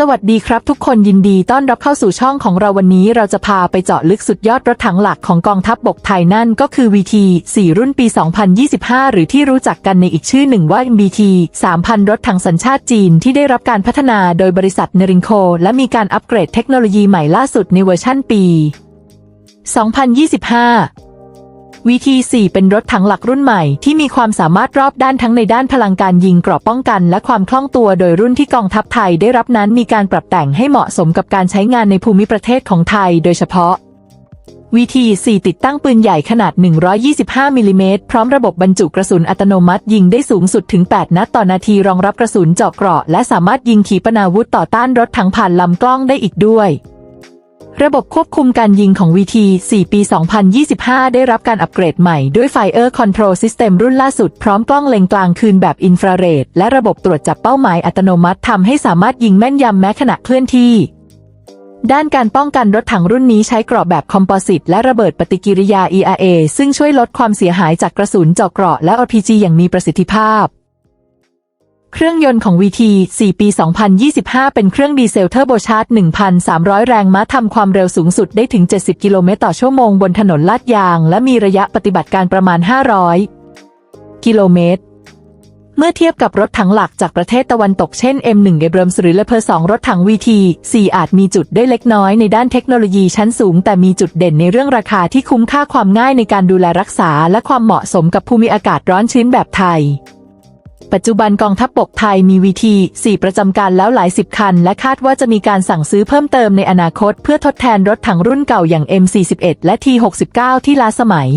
สวัสดีครับทุกคนยินดีต้อนรับเข้าสู่ช่องของเราวันนี้เราจะพาไปเจาะลึกสุดยอดรถถังหลักของกองทัพบบกไทยนั่นก็คือ VT 4 รุ่นปี 2025 หรือที่รู้จักกันในอีกชื่อหนึ่งว่า BT 3,000 รถถังสัญชาติจีนที่ได้รับการพัฒนาโดยบริษัทเนริงโค และมีการอัปเกรดเทคโนโลยีใหม่ล่าสุดในเวอร์ชั่นปี 2025 VT4 เป็นรถถังหลักรุ่นใหม่ที่มีความสามารถรอบด้านทั้งในด้านพลังการยิงเกราะป้องกัน และความคล่องตัวโดยรุ่นที่กองทัพไทยได้รับนั้นมีการปรับแต่งให้เหมาะสมกับการใช้งานในภูมิประเทศของไทยโดยเฉพาะ VT4 ติดตั้งปืนใหญ่ขนาด 125 มิลลิเมตรพร้อมระบบบรรจุกระสุนอัตโนมัติยิงได้สูงสุดถึง 8 นัดต่อนาทีรองรับกระสุนเจาะเกราะ และสามารถยิงขีปนาวุธต่อต้านรถถังผ่านลำกล้องได้อีกด้วย ระบบควบคุมการยิงของ VT 4 ปี 2025 ได้รับการอัปเกรดใหม่ด้วย Fire Control System รุ่นล่าสุดพร้อมกล้องเล็งกลางคืนแบบอินฟราเรดและระบบตรวจจับเป้าหมายอัตโนมัติทำให้สามารถยิงแม่นยำแม้ขณะเคลื่อนที่ ด้านการป้องกันรถถังรุ่นนี้ใช้กราะแบบคอมโพสิตและระเบิดปฏิกิริยา ERA ซึ่งช่วยลดความเสียหายจากกระสุนเจาะเกราะและ RPG อย่างมีประสิทธิภาพ เครื่องยนต์ของ VT 4 ปี 2025 เป็นเครื่องดีเซลเทอร์โบชาร์จ 1,300 แรงม้าทำความเร็วสูงสุดได้ถึง 70 กิโลเมตรต่อชั่วโมงบนถนนลาดยาง และมีระยะปฏิบัติการประมาณ 500 กิโลเมตร เมื่อเทียบกับรถถังหลักจากประเทศตะวันตกเช่น M1 เอเบรมส์หรือเลเพอร์2รถถัง VT 4อาจมีจุดได้เล็กน้อยในด้านเทคโนโลยีชั้นสูง แต่มีจุดเด่นในเรื่องราคาที่คุ้มค่าความง่ายในการดูแลรักษา และความเหมาะสมกับภูมิอากาศร้อนชื้นแบบไทย ปัจจุบันกองทัพบบกไทยมีวีที4ประจำการแล้วหลายสิบคัน และคาดว่าจะมีการสั่งซื้อเพิ่มเติมในอนาคต เพื่อทดแทนรถถังรุ่นเก่าอย่าง M41 และ T69 ที่ล้าสมัย